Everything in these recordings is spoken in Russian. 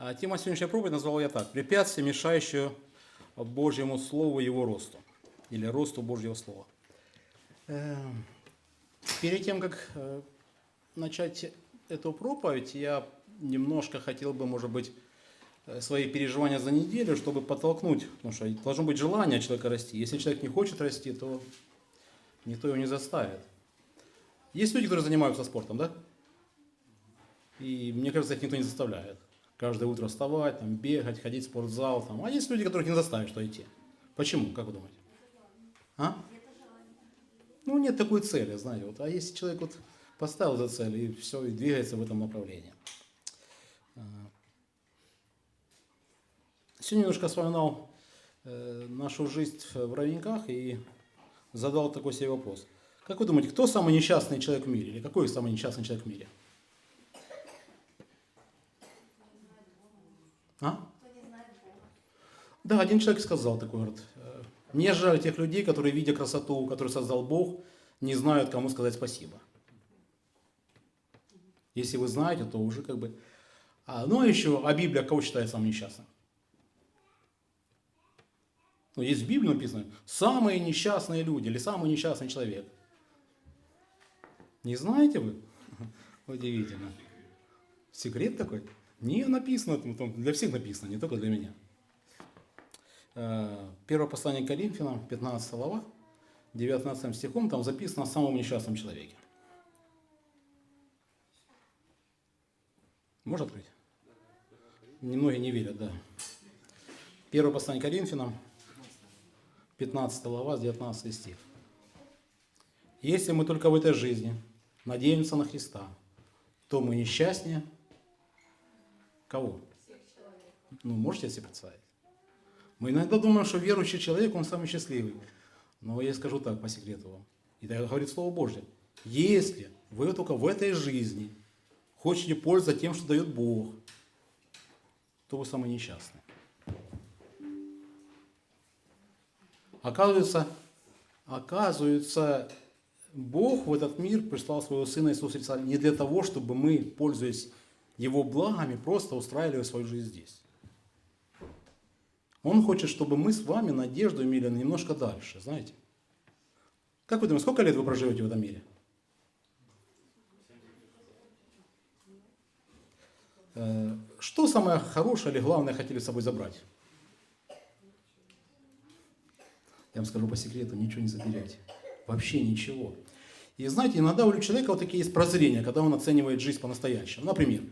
А Тема сегодняшней проповеди назвал я так. Препятствие, мешающее Божьему Слову его росту. Или росту Божьего Слова. Э, Перед тем, как э, начать эту проповедь, я немножко хотел бы, может быть, э, свои переживания за неделю, чтобы подтолкнуть, потому что должно быть желание человека расти. Если человек не хочет расти, то никто его не заставит. Есть люди, которые занимаются спортом, да? И мне кажется, их никто не заставляет. Каждое утро вставать, там, бегать, ходить в спортзал. Там. А есть люди, которых не заставишь идти. Почему, как вы думаете? А? Ну, нет такой цели, знаете. Вот. А если человек вот поставил за цель и все, и двигается в этом направлении. А. Сегодня немножко вспоминал э, нашу жизнь в Ровеньках и задал такой себе вопрос. Как вы думаете, кто самый несчастный человек в мире? Или какой самый несчастный человек в мире? А? Да, один человек сказал такой, говорит, э, мне жаль тех людей, которые, видя красоту, которую создал Бог, не знают, кому сказать спасибо. Если вы знаете, то уже как бы... А, ну, а еще, а Библия кого считает самым несчастным? Ну, есть в Библии написано, самые несчастные люди или самый несчастный человек. Не знаете вы? Удивительно. Секрет такой? Не написано, там, там для всех написано, не только для меня. Э, Первое послание Коринфянам, 15 глава, 19 стихом, там записано о самом несчастном человеке. Можно открыть? Немногие не верят, да. Первое послание Коринфянам, 15 глава, 19 стих. Если мы только в этой жизни надеемся на Христа, то мы несчастнее кого? Ну, можете себе представить? Мы иногда думаем, что верующий человек, он самый счастливый. Но я скажу так, по секрету вам. И так говорит Слово Божье. Если вы только в этой жизни хотите пользоваться тем, что дает Бог, то вы самый несчастный. Оказывается, оказывается, Бог в этот мир прислал своего Сына Иисуса Христа не для того, чтобы мы, пользуясь Его благами, просто устраивали свою жизнь здесь. Он хочет, чтобы мы с вами надежду имели немножко дальше, знаете. Как вы думаете, сколько лет вы проживете в этом мире? Э, Что самое хорошее или главное хотели с собой забрать? Я вам скажу по секрету, ничего не заберете. Вообще ничего. И знаете, иногда у человека вот такие есть прозрения, когда он оценивает жизнь по-настоящему. Например,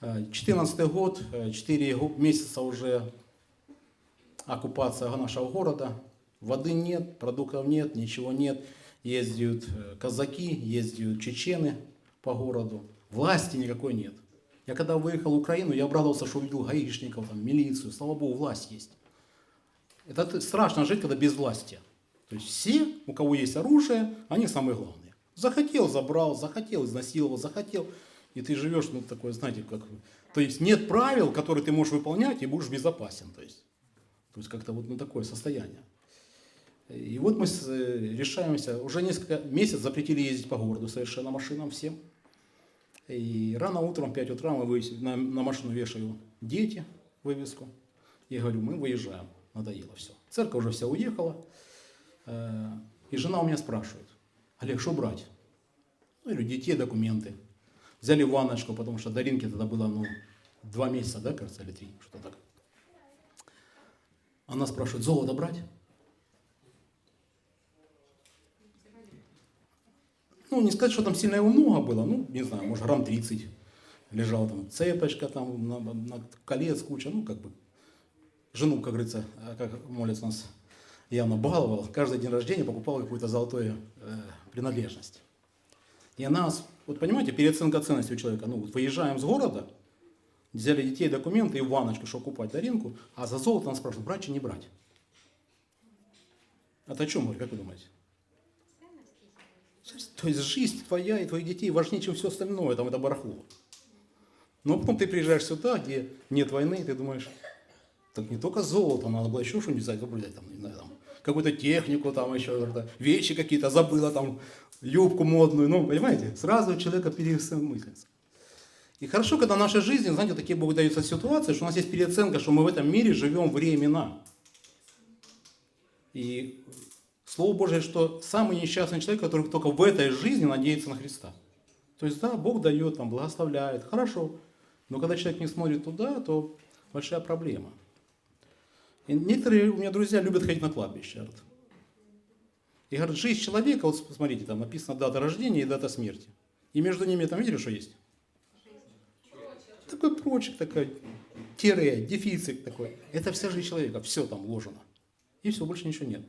14 год, 4 месяца уже оккупация нашего города, воды нет, продуктов нет, ничего нет. Ездят казаки, ездят чечены по городу, власти никакой нет. Я когда выехал в Украину, я обрадовался, что увидел гаишников, там, милицию. Слава Богу, власть есть. Это страшно жить, когда без власти. То есть все, у кого есть оружие, они самые главные. Захотел, забрал, захотел, изнасиловал, захотел. И ты живешь, ну, такое, знаете, как... То есть нет правил, которые ты можешь выполнять, и будешь безопасен. То есть, то есть как-то вот на такое состояние. И вот мы э, решаемся, уже несколько месяцев запретили ездить по городу совершенно машинам всем. И рано утром, в 5 утра, мы вывесили- на, на машину вешаю дети, вывеску. Я говорю, мы выезжаем, надоело все. Церковь уже вся уехала. Э, И жена у меня спрашивает, Олег, что брать? Ну, или детей, документы. Взяли ванночку, потому что Даринке тогда было, ну, два месяца, да, кажется, или три, что так. Она спрашивает, золото брать? Ну, не сказать, что там сильно его много было, ну, не знаю, может, грамм 30. Лежала там цепочка, там, на, на колец куча, ну, как бы, жену, как говорится, а как молится у нас, явно баловал, каждый день рождения покупал какую-то золотую э, принадлежность. И она, вот понимаете, переоценка ценности у человека, ну, вот выезжаем с города, взяли детей, документы и в ванночку, чтобы купать Даринку, а за золото она спрашивает, брать или не брать? Это о чем, как вы думаете? То есть жизнь твоя и твоих детей важнее, чем все остальное, там это барахло. Но потом ты приезжаешь сюда, где нет войны, и ты думаешь, так не только золото, надо было еще что-нибудь взять, там, не знаю, там, какую-то технику, там еще вещи какие-то забыла, там, юбку модную, ну, понимаете, сразу у человека переосмыслится. И хорошо, когда в нашей жизни, знаете, такие Богу даются ситуации, что у нас есть переоценка, что мы в этом мире живем временно. И Слово Божье, что самый несчастный человек, который только в этой жизни надеется на Христа. То есть, да, Бог дает, там, благословляет, хорошо. Но когда человек не смотрит туда, то большая проблема. И некоторые у меня друзья любят ходить на кладбище. Говорят. И говорят, жизнь человека, вот смотрите, там написано дата рождения и дата смерти. И между ними там видели, что есть? Такой прочек, такой тире, дефицит такой. Это вся жизнь человека, все там вложено. И все, больше ничего нет.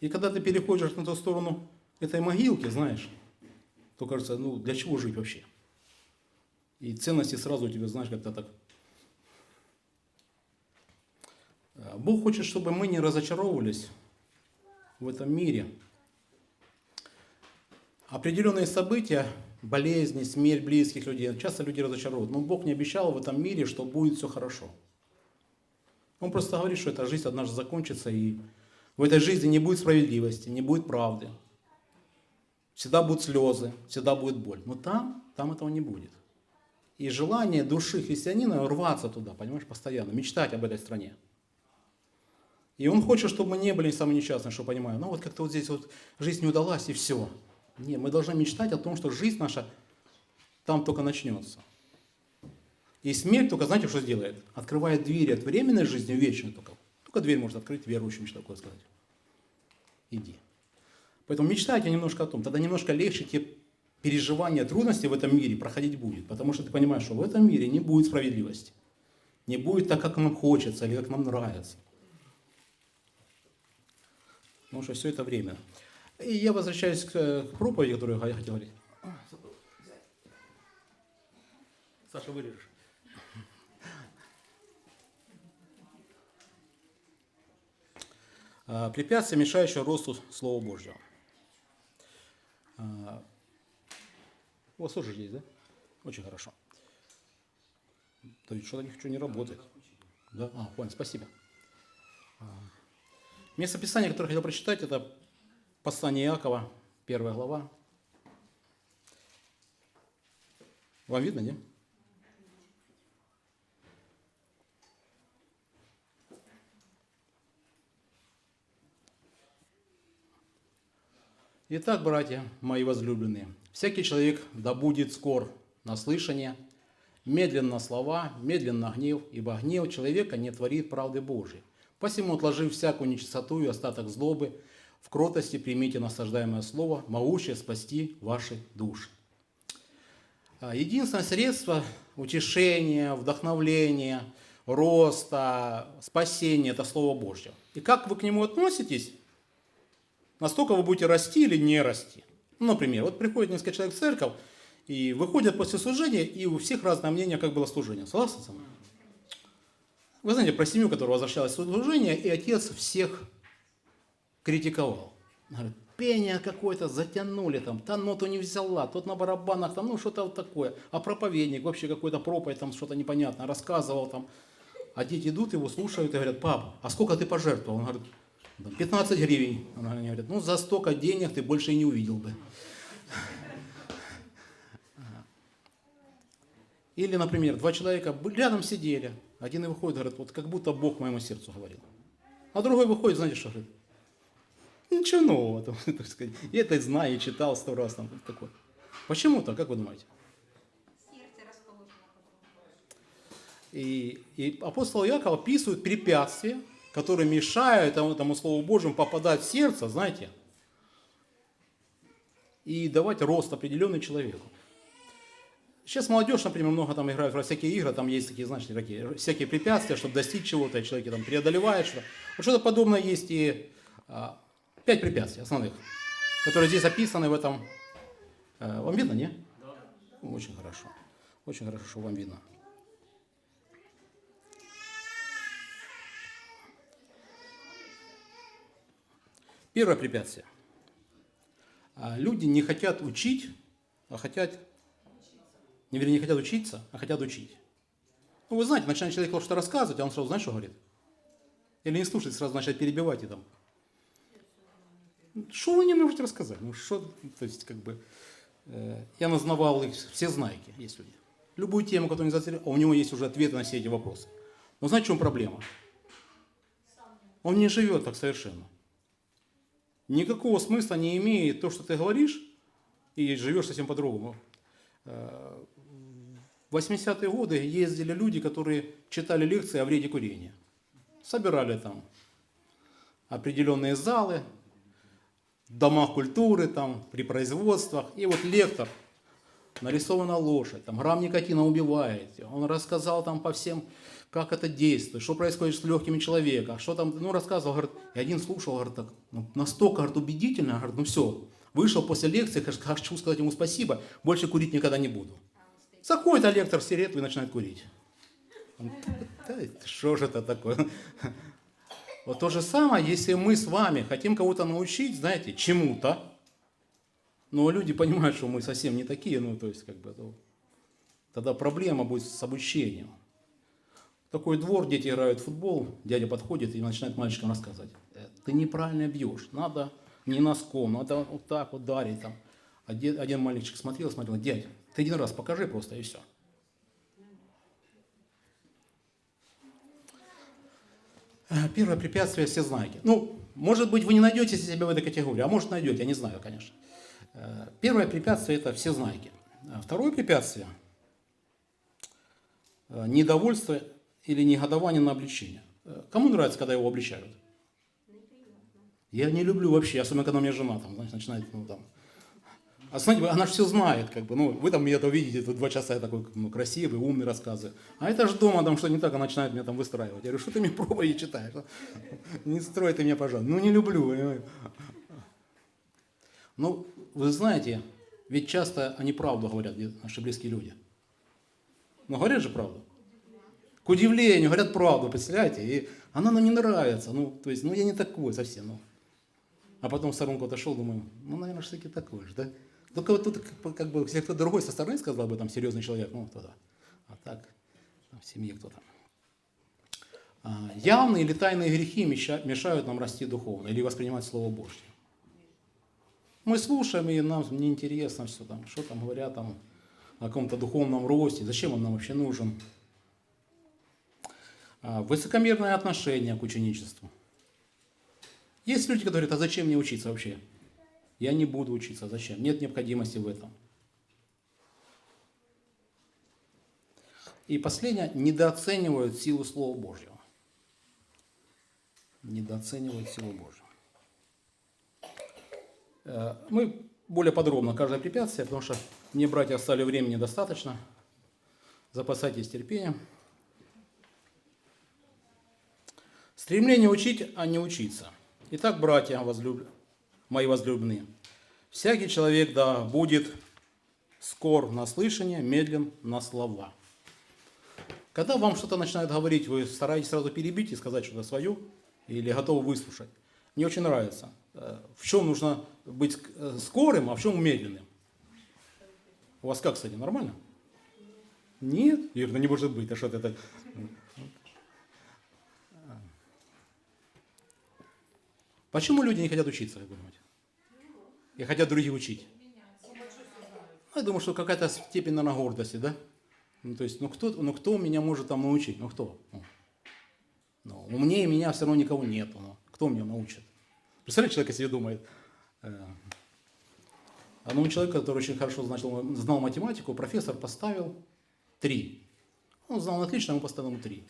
И когда ты переходишь на ту сторону этой могилки, знаешь, то кажется, ну для чего жить вообще? И ценности сразу у тебя, знаешь, как-то так. А, Бог хочет, чтобы мы не разочаровывались в этом мире. Определенные события, болезни, смерть близких людей, часто люди разочаровывают. Но Бог не обещал в этом мире, что будет все хорошо. Он просто говорит, что эта жизнь однажды закончится, и в этой жизни не будет справедливости, не будет правды. Всегда будут слезы, всегда будет боль. Но там, там этого не будет. И желание души христианина рваться туда, понимаешь, постоянно, мечтать об этой стране. И он хочет, чтобы мы не были самыми несчастными, что понимаю. Ну вот как-то вот здесь вот жизнь не удалась и все. Не, мы должны мечтать о том, что жизнь наша там только начнется. И смерть только, знаете, что сделает? Открывает двери от временной жизни в вечную только. Только дверь может открыть верующим, что такое сказать. Иди. Поэтому мечтайте немножко о том, тогда немножко легче те переживания, трудности в этом мире проходить будет. Потому что ты понимаешь, что в этом мире не будет справедливости. Не будет так, как нам хочется или как нам нравится. Потому что все это время. И я возвращаюсь к проповеди, которую я хотел говорить. Саша, вырежешь. А, препятствие, мешающее росту Слова Божьего. А, у вас тоже есть, да? Очень хорошо. Да ведь что-то ничего не работает. Да? А, понял, спасибо. А, место Писания, которое я хотел прочитать, это послание Иакова, первая глава. Вам видно, не? Итак, братья мои возлюбленные, всякий человек да будет скор на слышание, медленно слова, медленно гнев, ибо гнев человека не творит правды Божией. Посему, отложив всякую нечистоту и остаток злобы, в кротости примите насаждаемое слово, могущее спасти ваши души. А, единственное средство утешения, вдохновления, роста, спасения – это Слово Божье. И как вы к нему относитесь, настолько вы будете расти или не расти. Ну, например, вот приходит несколько человек в церковь, и выходят после служения, и у всех разное мнение, как было служение. Согласны со мной? Вы знаете про семью, которая возвращалась в служение, и отец всех критиковал. Говорит, пение какое-то затянули там, та ноту не взяла, тот на барабанах там, ну что-то вот такое. А проповедник вообще какой-то проповедь там что-то непонятное рассказывал там. А дети идут, его слушают и говорят, папа, а сколько ты пожертвовал? Он говорит, 15 гривен. Она говорит, ну за столько денег ты больше и не увидел бы. Или, например, два человека рядом сидели. Один выходит, говорит, вот как будто Бог моему сердцу говорил. А другой выходит, знаете что, говорит, ничего нового, там, так сказать. Я это знаю, и читал сто раз. Там, такое. Почему так, как вы думаете? И, и апостол Яков описывает препятствия, которые мешают этому, этому Слову Божьему попадать в сердце, знаете, и давать рост определенный человеку. Сейчас молодежь, например, много там играют во всякие игры, там есть такие, знаете, такие всякие препятствия, чтобы достичь чего-то, и человек там преодолевает что-то. Вот что-то подобное есть и а, пять препятствий основных, которые здесь описаны в этом. А, вам видно, не? Да. Очень хорошо. Очень хорошо, что вам видно. Первое препятствие. А, люди не хотят учить, а хотят, не, вернее, не хотят учиться, а хотят учить. Ну, вы знаете, начинает человек что-то рассказывать, а он сразу, знаешь, что говорит? Или не слушает, сразу начинает перебивать и там. Что вы не можете рассказать? Ну, что, то есть, как бы, э, я назнавал их, все знайки, есть люди. любую тему, которую не зацепил, а у него есть уже ответы на все эти вопросы. Но знаете, в чем проблема? Он не живет так совершенно. Никакого смысла не имеет то, что ты говоришь, и живешь совсем по-другому. Э, В 80-е годы ездили люди, которые читали лекции о вреде курения. Собирали там определенные залы, дома культуры, там, при производствах. И вот лектор, нарисована лошадь, там, грамм никотина убивает. Он рассказал там по всем, как это действует, что происходит с легкими человека, что там, ну, рассказывал, говорит, и один слушал, говорит, так, ну, настолько, говорит, убедительно, говорит, ну, все, вышел после лекции, хочу сказать ему спасибо, больше курить никогда не буду. Заходит а лектор в сигарету и начинает курить. Он, «Да что же это такое? Вот то же самое, если мы с вами хотим кого-то научить, знаете, чему-то, но люди понимают, что мы совсем не такие, ну, то есть, как бы, то, тогда проблема будет с обучением. Такой двор, дети играют в футбол, дядя подходит и начинает мальчикам рассказывать. «Э, Ты неправильно бьешь, надо не носком, надо вот так вот дарить там. Один, один мальчик смотрел, смотрел, дядь, ты один раз покажи просто и все. Первое препятствие все знаете. Ну, может быть, вы не найдете себя в этой категории, а может найдете, я не знаю, конечно. Э, Первое препятствие это все знаки. Второе препятствие э, недовольство или негодование на обличение. Э, Кому нравится, когда его обличают? Я не люблю вообще, особенно когда у меня жена там, значит, начинает, ну, там. А знаете, она же все знает, как бы, ну, вы там меня-то увидите, тут два часа я такой ну, красивый, умный рассказываю. А это же дома там что не так, она начинает меня там выстраивать. Я говорю, что ты мне проповеди читаешь? Не строй ты меня, пожалуйста. Ну, не люблю. Ну, вы знаете, ведь часто они правду говорят, наши близкие люди. Ну, говорят же правду. К удивлению, говорят правду, представляете? И она нам не нравится. Ну, то есть, ну, я не такой совсем. Ну. А потом в сторонку отошел, думаю, ну, наверное, все-таки такой же, да? Только вот тут, как, бы, если кто другой со стороны сказал бы, там, серьезный человек, ну, тогда. А так, в семье кто-то. А, явные или тайные грехи меша- мешают нам расти духовно или воспринимать Слово Божье. Мы слушаем, и нам неинтересно, что там, что там говорят там, о каком-то духовном росте, зачем он нам вообще нужен. А, Высокомерное отношение к ученичеству. Есть люди, которые говорят, а зачем мне учиться вообще? Я не буду учиться, зачем? Нет необходимости в этом. И последнее, недооценивают силу Слова Божьего. Недооценивают силу Божью. Э, Мы более подробно каждое препятствие, потому что мне, братья, оставили времени достаточно. Запасайтесь терпением. Стремление учить, а не учиться. Итак, братья возлюб... мои возлюбленные, всякий человек да будет скор на слышание, медлен на слова. Когда вам что-то начинают говорить, вы стараетесь сразу перебить и сказать что-то свое, или готовы выслушать. Мне очень нравится. Э, В чем нужно быть э, скорым, а в чем медленным? У вас как, кстати, нормально? Нет? Ир, ну не может быть, а что это? Почему люди не хотят учиться, как вы думаете? И хотят других учить? Ну, Я думаю, что какая-то степень, наверное, гордости, да? Ну, то есть, ну кто, ну кто меня может там научить? Ну кто? Ну, ну, умнее меня все равно никого нету. Ну, кто меня научит? Представляете, человек себе думает. э, Одному человеку, который очень хорошо знал, знал математику, профессор поставил три. Он знал отлично, ему поставил три.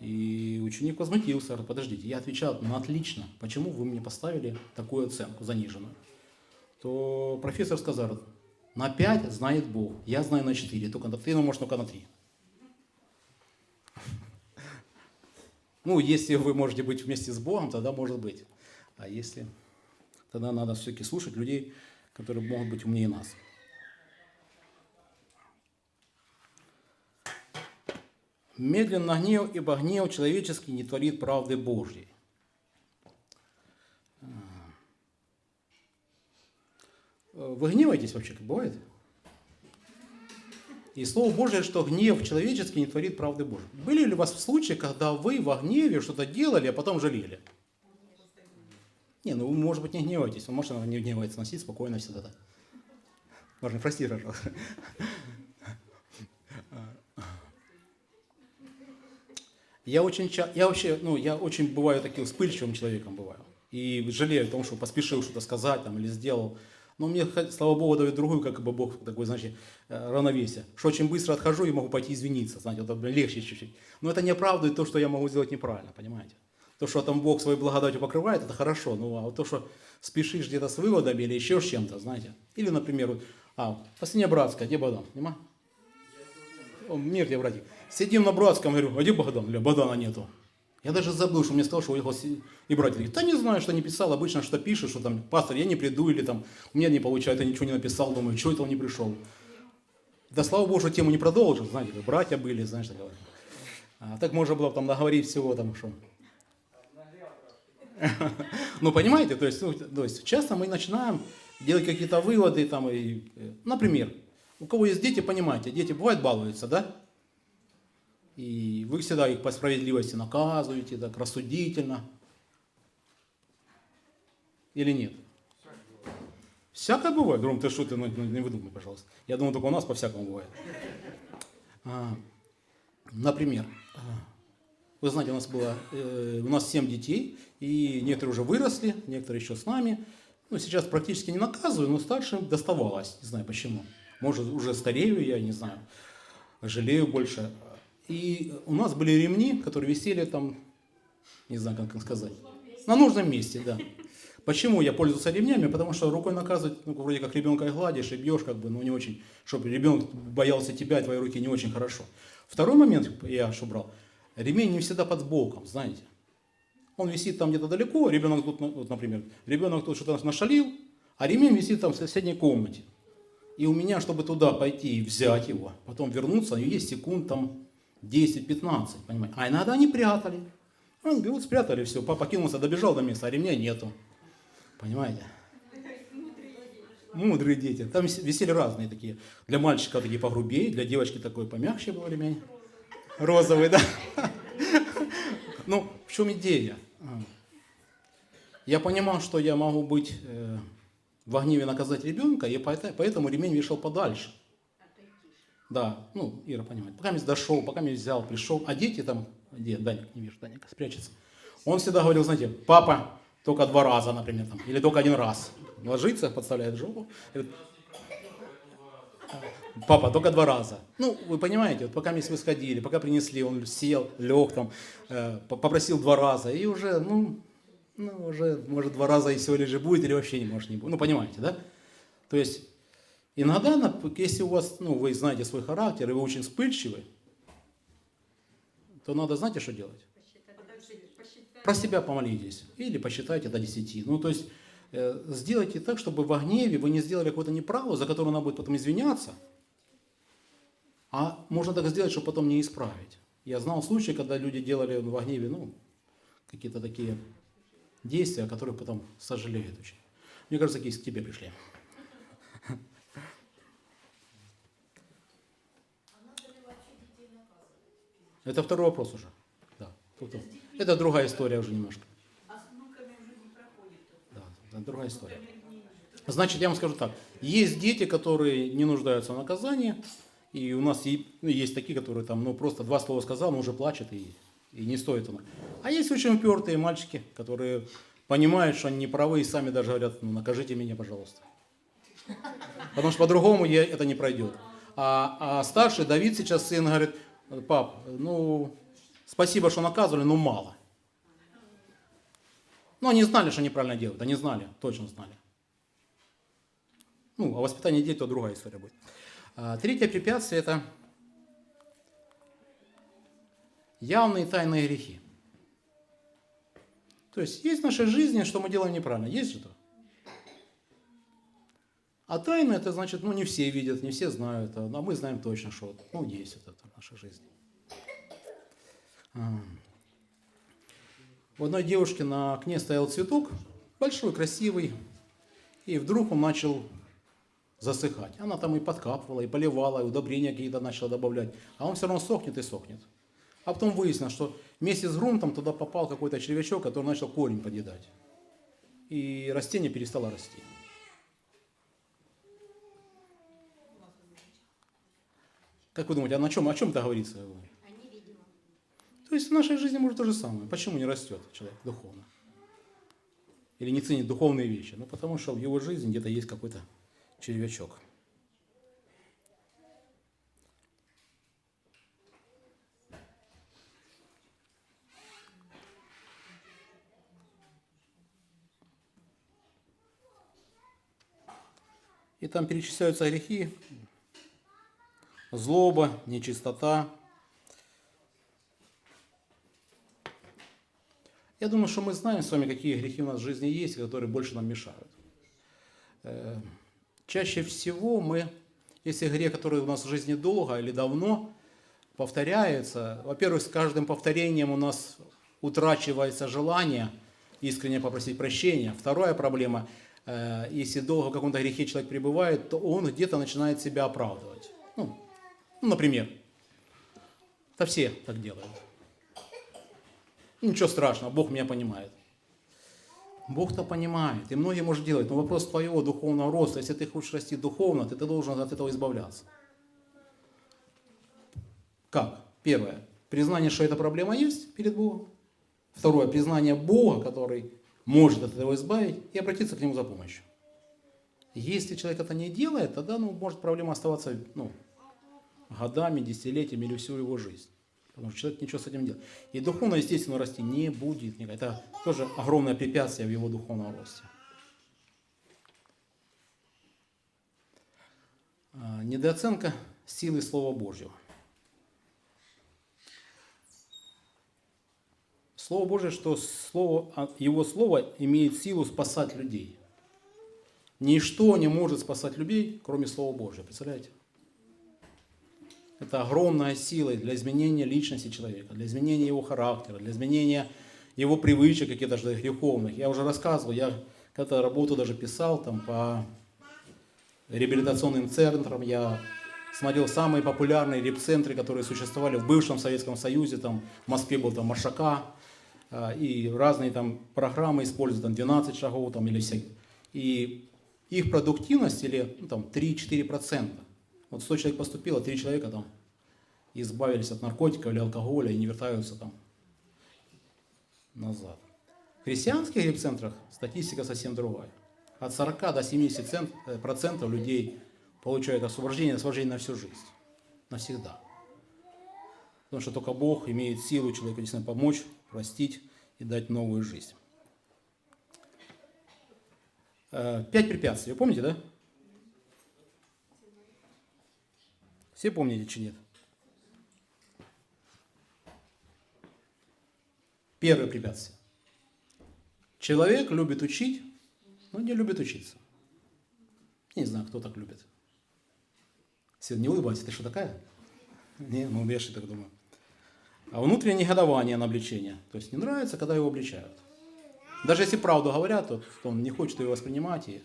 И ученик возмутился, говорит, подождите, я отвечал на отлично, почему вы мне поставили такую оценку заниженную? То профессор сказал, на 5 знает Бог, я знаю на 4, только ты, ну, может, только на 3. Ну, если вы можете быть вместе с Богом, тогда может быть. А если, тогда надо все-таки слушать людей, которые могут быть умнее нас. Медленно гнев, ибо гнев человеческий не творит правды Божьей. Э, вы гневаетесь вообще, как бывает? И Слово Божье, что гнев человеческий не творит правды Божьей. Были ли у вас случаи, когда вы во гневе что-то делали, а потом жалели? Не, ну вы, может быть, не гневаетесь. вы можете не гневается, носить спокойно всегда. Да. Можно, прости, пожалуйста. Я очень, я вообще, ну, я очень бываю таким вспыльчивым человеком бываю. И жалею о том, что поспешил что-то сказать там, или сделал. Но мне, слава Богу, дает другую, как бы Бог такой, значит, э, равновесие. Что очень быстро отхожу и могу пойти извиниться, знаете, вот это легче чуть-чуть. Но это не оправдывает то, что я могу сделать неправильно, понимаете? То, что там Бог своей благодатью покрывает, это хорошо. Ну, а вот то, что спешишь где-то с выводами или еще с чем-то, знаете. Или, например, вот, а, последняя братская, где Богдан? О, мир тебе, братик. Сидим на братском, говорю, а где Богдан? Говорю, Богдана нету. Я даже забыл, что мне сказал, что уехал и братья говорит, да не знаю, что не писал, обычно что пишешь, что там, пастор, я не приду, или там, у меня не получается, я ничего не написал, думаю, что это он не пришел. Да слава Богу, что тему не продолжил, знаете, братья были, знаешь, так говорят. А так можно было там наговорить всего там, что. Ну, понимаете, то есть, ну, то есть часто мы начинаем делать какие-то выводы, там, и, э, например, у кого есть дети, понимаете, дети бывают балуются, да? И вы всегда их по справедливости наказываете, так рассудительно. Или нет? Всякое бывает. Ром, ты что, ты ну, не выдумай, пожалуйста. Я думаю, только у нас по-всякому бывает. А, например, а, вы знаете, у нас было, э, у нас 7 детей, и некоторые уже выросли, некоторые еще с нами. Ну, сейчас практически не наказываю, но старшим доставалось, не знаю почему. Может, уже старею я, не знаю, жалею больше. И у нас были ремни, которые висели там, не знаю, как сказать, на нужном месте, да. Почему я пользовался ремнями? Потому что рукой наказывать, ну, вроде как ребенка и гладишь, и бьешь, как бы, ну, не очень, чтобы ребенок боялся тебя, твои руки не очень хорошо. Второй момент, я что брал, ремень не всегда под боком, знаете. Он висит там где-то далеко, ребенок тут, ну, вот, например, ребенок тут что-то нашалил, а ремень висит там в соседней комнате. И у меня, чтобы туда пойти и взять его, потом вернуться, есть секунд там 10-15, понимаете. А иногда они прятали. Он берут, спрятали, все, папа кинулся, добежал до места, а ремня нету. Понимаете? Мудрые дети. Там вис- висели разные такие. Для мальчика такие погрубее, для девочки такой помягче был ремень. Розовый, да? Ну, в чем идея? Я понимал, что я могу быть э, в гневе наказать ребенка, и поэт- поэтому ремень вешал подальше. Да, ну, Ира понимает. Пока я дошел, пока я взял, пришел, а дети там, где, Даник, не вижу, Даник спрячется. Он всегда говорил, знаете, папа, только два раза, например, там, или только один раз. Ложится, подставляет жопу. говорит, Папа, только два раза. Ну, вы понимаете, вот пока мы вы сходили, пока принесли, он сел, лег там, э, по- попросил два раза, и уже, ну, ну, уже, может, два раза и сегодня же будет, или вообще не может не будет. Ну, понимаете, да? То есть, иногда, если у вас, ну, вы знаете свой характер, и вы очень вспыльчивы, то надо, знаете, что делать? Про себя помолитесь. Или посчитайте до 10. Ну, то есть, э, сделайте так, чтобы во гневе вы не сделали какое-то неправо, за которое она будет потом извиняться. А можно так сделать, чтобы потом не исправить. Я знал случаи, когда люди делали во гневе, ну, какие-то такие действия, о которых потом сожалеют очень. Мне кажется, такие к тебе пришли. Это второй вопрос уже. Да. Тут- Это другая история уже немножко. Да, это другая история. Значит, я вам скажу так. Есть дети, которые не нуждаются в наказании, и у нас ну, есть такие, которые там, ну, просто два слова сказал, но уже плачет, и, и не стоит оно. А есть очень упертые мальчики, которые понимают, что они не правы, и сами даже говорят, ну, накажите меня, пожалуйста. Потому что по-другому это не пройдет. А, а старший Давид сейчас сын говорит, пап, ну, спасибо, что наказывали, но мало. Ну, они знали, что неправильно делают, они знали, точно знали. Ну, а воспитание детей, то другая история будет. А, Третье препятствие – это явные тайные грехи. То есть есть в нашей жизни, что мы делаем неправильно. Есть же то? А тайна это значит, ну не все видят, не все знают, а а мы знаем точно, что ну, есть вот это в нашей жизни. А. У одной девушки на окне стоял цветок, большой, красивый, и вдруг он начал засыхать. Она там и подкапывала, и поливала, и удобрения какие-то начала добавлять, а он все равно сохнет и сохнет. А потом выяснилось, что вместе с грунтом туда попал какой-то червячок, который начал корень подъедать. И растение перестало расти. Как вы думаете, а на чем, о чем это говорится? То есть в нашей жизни может то же самое. Почему не растет человек духовно? Или не ценит духовные вещи? Ну, потому что в его жизни где-то есть какой-то червячок. И там перечисляются грехи, злоба, нечистота. Я думаю, что мы знаем с вами, какие грехи у нас в жизни есть, которые больше нам мешают. Э, чаще всего мы, если грех, который у нас в жизни долго или давно, повторяется, во-первых, с каждым повторением у нас утрачивается желание искренне попросить прощения. Вторая проблема – Э, если долго в каком-то грехе человек пребывает, то он где-то начинает себя оправдывать. Ну, ну например, да все так делают. Ничего страшного, Бог меня понимает. Бог-то понимает, и многие может делать, но вопрос твоего духовного роста, если ты хочешь расти духовно, ты, ты должен от этого избавляться. Как? Первое. Признание, что эта проблема есть перед Богом. Второе. Признание Бога, который может от этого избавить и обратиться к нему за помощью. Если человек это не делает, тогда ну, может проблема оставаться ну, годами, десятилетиями или всю его жизнь. Потому что человек ничего с этим не делает. И духовно, естественно, расти не будет. Это тоже огромное препятствие в его духовном росте. А, недооценка силы Слова Божьего. Слово Божие, что слово, а, Его Слово имеет силу спасать людей. Ничто не может спасать людей, кроме Слова Божия. Представляете? Это огромная сила для изменения личности человека, для изменения его характера, для изменения его привычек каких-то даже греховных. Я уже рассказывал, я когда работу даже писал там по реабилитационным центрам, я смотрел самые популярные реп-центры, которые существовали в бывшем Советском Союзе, там в Москве был там Машака, а, и разные там программы используют, там 12 шагов там, или всякие. И их продуктивность или ну, там 3-4%. Вот 100 человек поступило, 3 человека там избавились от наркотиков или алкоголя и не вертаются там назад. В христианских репцентрах статистика совсем другая. От 40 до 70% э, людей получают освобождение, освобождение на всю жизнь. Навсегда. Потому что только Бог имеет силу человеку действительно помочь простить и дать новую жизнь. Э, пять препятствий. Вы помните, да? Все помните, чи нет? Первое препятствие. Человек любит учить, но не любит учиться. Я не знаю, кто так любит. Сегодня не улыбайся, ты что такая? Не, ну я же так думаю. А внутреннее негодование на обличение. То есть не нравится, когда его обличают. Даже если правду говорят, то он не хочет ее воспринимать. И...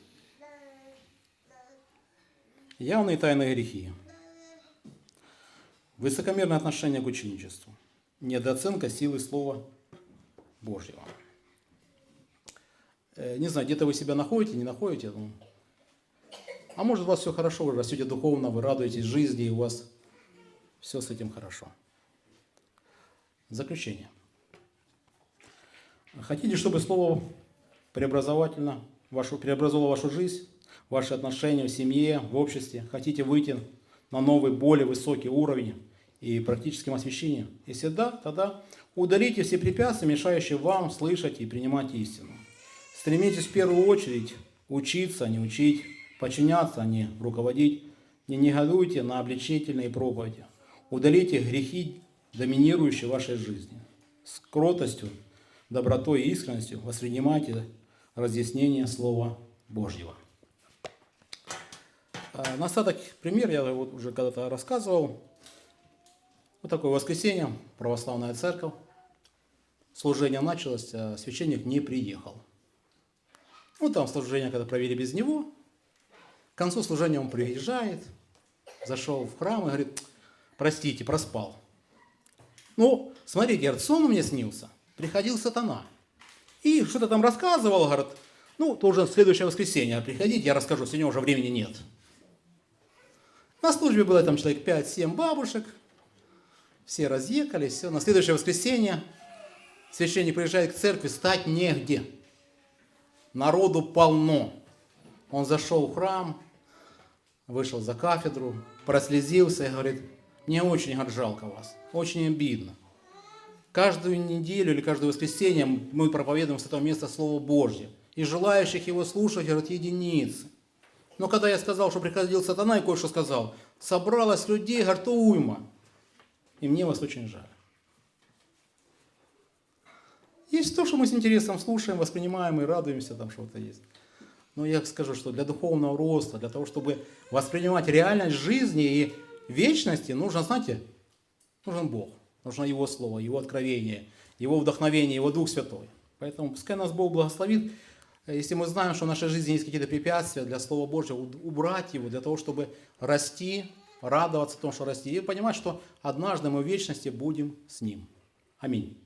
Явные тайные грехи. Высокомерное отношение к ученичеству. Недооценка силы Слова Божьего. Э, не знаю, где-то вы себя находите, не находите. Ну. А может у вас все хорошо, вы растете духовно, вы радуетесь жизни, и у вас все с этим хорошо. Заключение. Хотите, чтобы слово преобразовательно вашу, преобразовало вашу жизнь, ваши отношения в семье, в обществе? Хотите выйти на новый, более высокий уровень и практическим освящением? Если да, тогда удалите все препятствия, мешающие вам слышать и принимать истину. Стремитесь в первую очередь учиться, а не учить, подчиняться, а не руководить. Не негодуйте на обличительные проповеди. Удалите грехи доминирующей в вашей жизни. С кротостью, добротой и искренностью воспринимайте разъяснение Слова Божьего. А, на остаток пример я вот уже когда-то рассказывал. Вот такое воскресенье, православная церковь. Служение началось, а священник не приехал. Ну, там служение, когда провели без него, к концу служения он приезжает, зашел в храм и говорит, простите, проспал. Ну, смотрите, говорит, сон мне снился. Приходил сатана. И что-то там рассказывал, говорит, ну, то уже следующее воскресенье приходите, я расскажу, сегодня уже времени нет. На службе было там человек 5-7 бабушек. Все разъехались, все. На следующее воскресенье священник приезжает к церкви, стать негде. Народу полно. Он зашел в храм, вышел за кафедру, прослезился и говорит, мне очень говорит, жалко вас, очень обидно. Каждую неделю или каждое воскресенье мы проповедуем с этого места Слово Божье. И желающих его слушать, говорит, единицы. Но когда я сказал, что приходил сатана и кое-что сказал, собралось людей, говорит, уйма. И мне вас очень жаль. Есть то, что мы с интересом слушаем, воспринимаем и радуемся, там что-то есть. Но я скажу, что для духовного роста, для того, чтобы воспринимать реальность жизни и вечности, нужно, знаете, нужен Бог. Нужно Его Слово, Его откровение, Его вдохновение, Его Дух Святой. Поэтому пускай нас Бог благословит. Если мы знаем, что в нашей жизни есть какие-то препятствия для Слова Божьего, убрать его для того, чтобы расти, радоваться тому, что расти, и понимать, что однажды мы в вечности будем с Ним. Аминь.